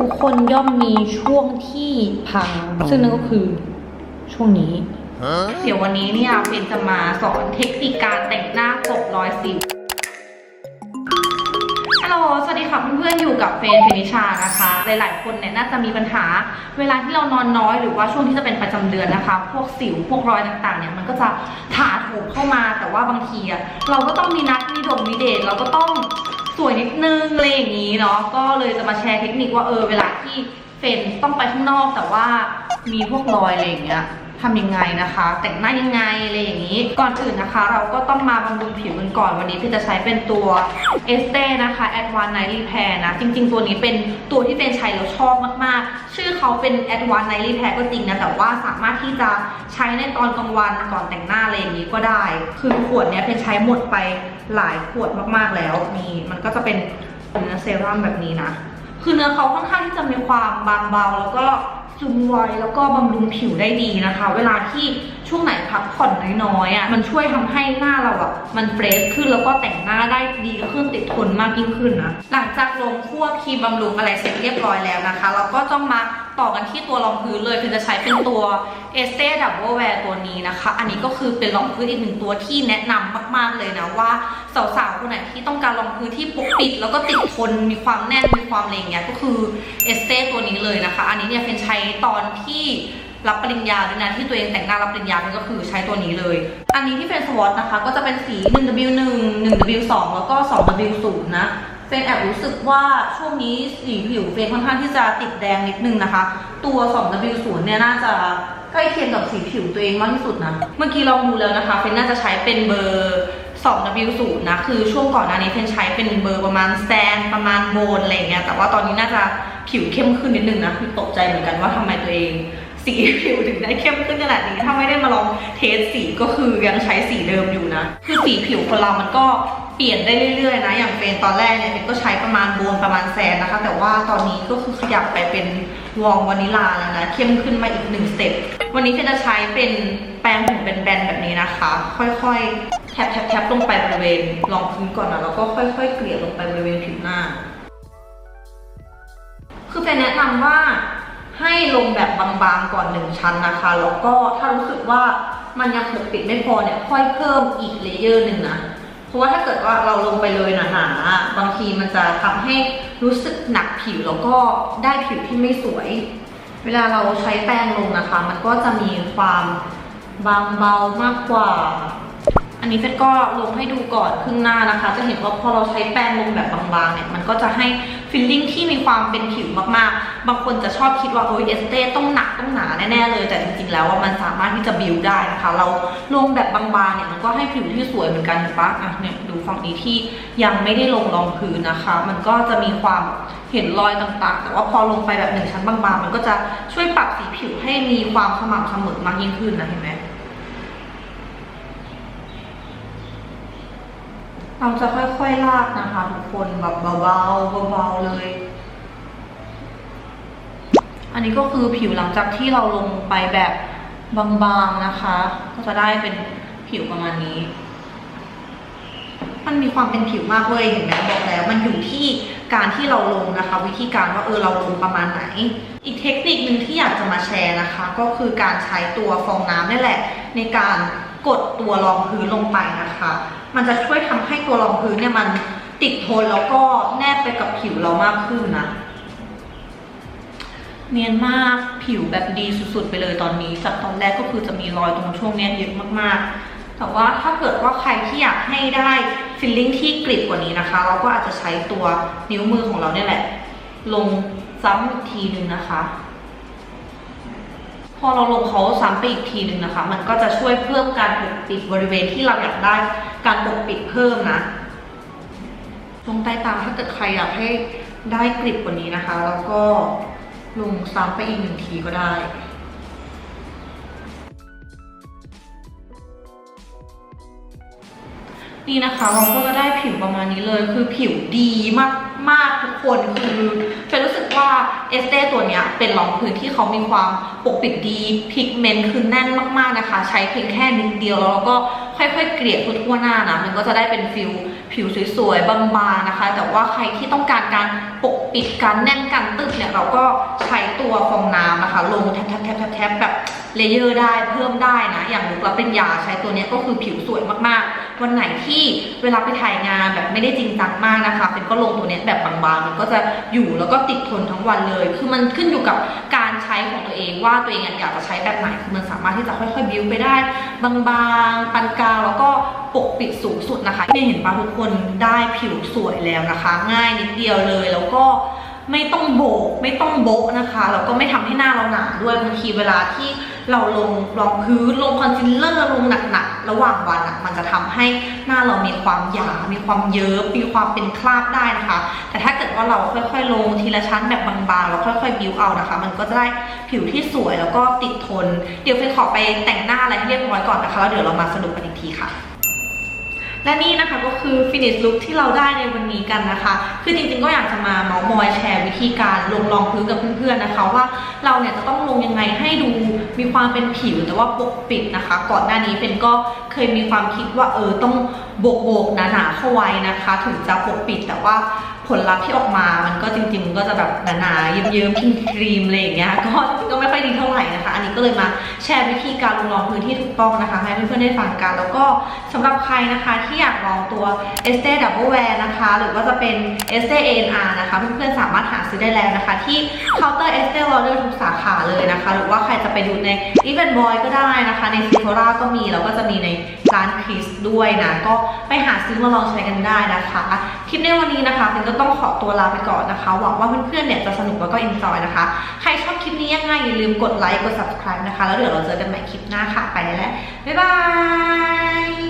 ทุกคนย่อมมีช่วงที่พัง ซึ่งนั่นก็คือช่วงนี้ เดี๋ยววันนี้เนี่ยเฟนจะมาสอนเทคนิคการแต่งหน้ากบรอยสิวฮัลโหล สวัสดีค่ะเพื่อนๆ อยู่กับเฟนเฟนิชานะคะ หลายๆ คนเนี่ยน่าจะมีปัญหา เวลาที่เรานอนน้อยหรือว่าช่วงที่จะเป็นประจำเดือนนะคะ พวกสิว พวกรอยต่างๆ เนี่ยมันก็จะถาโถมเข้ามา แต่ว่าบางทีอะเราก็ต้องมีนัดมีดมมีเดทเราก็ต้อง วยนิดนึงอะไรอย่างนี้เนาะก็เลยจะมาแชร์เทคนิคว่าเออเวลาที่เฟนต้องไปข้างนอกแต่ว่ามีพวกรอยอะไรอย่างเงี้ย ทำยังไงนะคะ แต่งหน้ายังไงอะไรอย่างนี้ ก่อนอื่นนะคะ เราก็ต้องมาบำรุงผิวกันก่อนวันนี้พี่จะใช้เป็นตัว e s t e นะคะ Advanced Night Repair นะ จริง ๆ ตัวนี้เป็นตัวที่เป็นใช้แล้วชอบมากๆ ชื่อเขาเป็น Advanced Night Repair ก็จริงนะ แต่ว่าสามารถที่จะใช้ในตอนกลางวันก่อนแต่งหน้าอะไรอย่างนี้ก็ได้ คือขวดนี้เป็นใช้หมดไปหลายขวดมากๆแล้วนี่มันก็จะเป็นเนื้อเซรั่มแบบนี้นะ คือเนื้อเขาค่อนข้างที่จะมีความบางเบาแล้วก็ ซึมไวแล้วก็บำรุงผิวได้ดีนะคะ เวลาที่ ช่วงไหนพักผ่อนน้อยๆอะมันช่วยทำให้หน้าเราอะมันเฟรชขึ้นแล้วก็แต่งหน้าได้ดีขึ้นติดทนมากยิ่งขึ้นนะหลังจากลงพวกครีมบำรุงอะไรเสร็จเรียบร้อยแล้วนะคะเราก็ต้องมาต่อกันที่ตัวรองพื้นเลยคือจะใช้เป็นตัว e s t e Double Wear ตัวนี้นะคะ อันนี้ก็คือเป็นรองพื้นอีกหนึ่งตัวที่แนะนำมาก ๆเลยนะว่าสาวๆคนไหนที่ต้องการรองพื้นที่ปกปิด แล้วก็ติดทนมีความแน่นมีความอะไรอย่างเงี้ยก็คือ e s t e ตัวนี้เลยนะคะ อันนี้เนี่ยเป็นใช้ตอนที่ รับปริญญาด้วยนะที่ตัวเองแต่งหน้ารับปริญญาเนี่ยก็คือใช้ตัวนี้เลย อันนี้ที่เป็นสวอตนะคะ ก็จะเป็นสี 1W1 1W2 แล้วก็ 2W0 นะเฟนแอบรู้สึกว่าช่วงนี้สีผิวเฟนค่อนข้างที่จะติดแดงนิดนึงนะคะ ตัว 2W0 เนี่ยน่าจะใกล้เคียงกับสีผิวตัวเองมากที่สุดนะ เมื่อกี้ลองดูแล้วนะคะเฟนน่าจะใช้เป็นเบอร์ 2W0 นะ คือช่วงก่อนหน้านี้เฟนใช้เป็นเบอร์ประมาณแซนประมาณโบนอะไรเงี้ย แต่ว่าตอนนี้น่าจะผิวเข้มขึ้นนิดนึงนะ คือตกใจเหมือนกันว่าทำไมตัวเอง สีผิวถึงได้เข้มขึ้นขนาดนี้ ถ้าไม่ได้มาลองเทสสีก็คือยังใช้สีเดิมอยู่นะ คือสีผิวคนเรามันก็เปลี่ยนได้เรื่อยๆนะ อย่างเป็นตอนแรกเนี่ยเป็นก็ใช้ประมาณโบนประมาณแซนนะคะ แต่ว่าตอนนี้ก็คือขยับไปเป็นวองวานิลาแล้วนะ เข้มขึ้นมาอีกหนึ่งสเต็ป วันนี้เฟนจะใช้เป็นแปรงผมเป็นแบนแบบนี้นะคะ ค่อยๆ แทบๆๆลงไปบริเวณรองพื้นก่อนนะแล้วก็ค่อย ๆ เกลี่ยลงไปบริเวณผิวหน้า คือเฟนแนะนำว่า ให้ลงแบบบางๆก่อนหนึ่งชั้นนะคะ แล้วก็ถ้ารู้สึกว่ามันยังปกปิดไม่พอเนี่ยค่อยเพิ่มอีกเลเยอร์หนึ่งนะ เพราะว่าถ้าเกิดว่าเราลงไปเลยหนาๆบางทีมันจะทำให้รู้สึกหนักผิวแล้วก็ได้ผิวที่ไม่สวย เวลาเราใช้แป้งลงนะคะ มันก็จะมีความบางเบามากกว่า อันนี้เฟซก็ลงให้ดูก่อนครึ่งหน้านะคะ จะเห็นว่าพอเราใช้แป้งลงแบบบางๆเนี่ยมันก็จะให้ฟิลลิ่งที่มีความเป็นผิวมากๆ บางคนจะชอบคิดว่าโอ้ยเอสเต้ต้องหนักต้องหนาแน่ๆเลย แต่จริงๆแล้วว่ามันสามารถที่จะบิวได้นะคะ เราลงแบบบางๆเนี่ยมันก็ให้ผิวที่สวยเหมือนกันถูกปะอะเนี่ยดูฝั่งนี้ที่ยังไม่ได้ลงรองพื้นนะคะ มันก็จะมีความเห็นรอยต่างๆ แต่ว่าพอลงไปแบบหนึ่งชั้นบางๆ มันก็จะช่วยปรับสีผิวให้มีความสม่ำเสมอมากยิ่งขึ้นนะเห็นไหม เราจะค่อยๆลากนะคะทุกคนแบบเบาๆเบาๆเลย อันนี้ก็คือผิวหลังจากที่เราลงไปแบบบางๆนะคะ ก็จะได้เป็นผิวประมาณนี้ มันมีความเป็นผิวมากเว้ยเห็นไหมบอกแล้ว มันอยู่ที่การที่เราลงนะคะ วิธีการว่าเออเราลงประมาณไหน อีกเทคนิคหนึ่งที่อยากจะมาแชร์นะคะ ก็คือการใช้ตัวฟองน้ำนี่แหละ ในการ กดตัวรองพื้นลงไปนะคะ มันจะช่วยทำให้ตัวรองพื้นเนี่ยมันติดทนแล้วก็แนบไปกับผิวเรามากขึ้นนะ เนียนมากผิวแบบดีสุดๆ ไปเลยตอนนี้ จากตอนแรกก็คือจะมีรอยตรงช่วงเนี้ยเยอะมากๆ แต่ว่าถ้าเกิดว่าใครที่อยากให้ได้ฟิลลิ่งที่กริบกว่านี้นะคะ เราก็อาจจะใช้ตัวนิ้วมือของเราเนี่ยแหละ ลงซ้ำอีกทีหนึ่งนะคะ พอเราลงเขาซ้ำไปอีกทีหนึ่งนะคะ มันก็จะช่วยเพิ่มการปกปิดบริเวณที่เราอยากได้การปกปิดเพิ่มนะ ลงใต้ตาถ้าเกิดใครอยากให้ได้กริบกว่านี้นะคะ แล้วก็ลงซ้ำไปอีกหนึ่งทีก็ได้ นี่นะคะเราก็จะได้ผิวประมาณนี้เลย คือผิวดีมากมากทุกคนคือเฟนรู้สึกว่าเอสเต้ตัวเนี้ยเป็นรองพื้นที่เขามีความปกปิดดีพิกเมนต์คือแน่นมากๆนะคะ ใช้เพียงแค่นิดเดียวแล้วเราก็ ค่อยๆเกลี่ยทั่วๆหน้านะมันก็จะได้เป็นฟิลผิวสวยๆบางๆนะคะ แต่ว่าใครที่ต้องการการปกปิดการแน่นกันตึบเนี่ยเราก็ใช้ตัวฟองน้ำนะคะลงแทบๆๆๆแบบเลเยอร์ได้เพิ่มได้นะ อย่างลุกรับเป็นยาใช้ตัวนี้ก็คือผิวสวยมากๆ วันไหนที่เวลาไปถ่ายงานแบบไม่ได้จริงจังมากนะคะเป็นก็ลงตัวนี้แบบบางๆ มันก็จะอยู่แล้วก็ติดทนทั้งวันเลย คือมันขึ้นอยู่กับการ ใช้ของตัวเองว่าตัวเองอยากจะใช้แบบไหนคือมันสามารถที่จะค่อยๆบิวไปได้ บางๆปานกลางแล้วก็ปกปิดสูงสุดนะคะที่เห็นปะทุกคนได้ผิวสวยแล้วนะคะ ง่ายนิดเดียวเลยแล้วก็ไม่ต้องโบกไม่ต้องโบกนะคะแล้วก็ไม่ทำให้หน้าเราหนาด้วยบางทีเวลาที่ เราลงรองพื้นลงคอนซีลเลอร์ลงหนักๆระหว่างวันอะมันจะทำให้หน้าเรามีความหยา มีความเยิ้มมีความเป็นคราบได้นะคะ แต่ถ้าเกิดว่าเราค่อยๆ ลงทีละชั้นแบบบางๆแล้วค่อยๆบิวเอานะคะ มันก็จะได้ผิวที่สวยแล้วก็ติดทน เดี๋ยวเฟยขอไปแต่งหน้าอะไรให้เรียบร้อยก่อนนะคะแล้วเดี๋ยวเรามาสรุปกันอีกทีค่ะ และนี่นะคะก็คือฟินิชลุคที่เราได้ในวันนี้กันนะคะ คือจริงๆก็อยากจะมาเมาส์มอยแชร์วิธีการลงรองพื้นกับเพื่อนๆนะคะ ว่าเราเนี่ยจะต้องลงยังไงให้ดูมีความเป็นผิวแต่ว่าปกปิดนะคะ ก่อนหน้านี้เป็นก็เคยมีความคิดว่าเออต้องโบกๆหนาๆเข้าไว้นะคะ ถึงจะปกปิดแต่ว่า ผลลัพธ์ที่ออกมา มันก็จริงๆมันก็จะแบบหนาๆเยิ้มๆพิงครีมอะไรอย่างเงี้ย ก็ก็ไม่ค่อยดีเท่าไหร่นะคะ อันนี้ก็เลยมาแชร์วิธีการลงรองพื้นที่ถูกต้องนะคะ ให้เพื่อนๆได้ฟังกัน แล้วก็สำหรับใครนะคะที่อยากลองตัว e s t e Double Wear นะคะ หรือว่าจะเป็น e s t e ANR นะคะ เพื่อนๆสามารถหาซื้อได้แล้วนะคะ ที่เคาน์เตอร์ e s t e Lauder ทุกสาขาเลยนะคะ หรือว่าใครจะไปดูใน Even Boy ก็ได้นะคะ ใน Sephora ก็มี แล้วก็จะมีในร้านคริสด้วยนะ ก็ไปหาซื้อมาลองใช้กันได้นะคะ คลิปในวันนี้นะคะฟินก็ต้องขอตัวลาไปก่อนนะคะ หวังว่าเพื่อนๆเนี่ยจะสนุกแล้วก็อินซอยนะคะ ใครชอบคลิปนี้ยังไงอย่าลืมกดไลค์กด subscribe นะคะ แล้วเดี๋ยวเราเจอกันใหม่คลิปหน้าค่ะ ไปแล้วบ๊ายบาย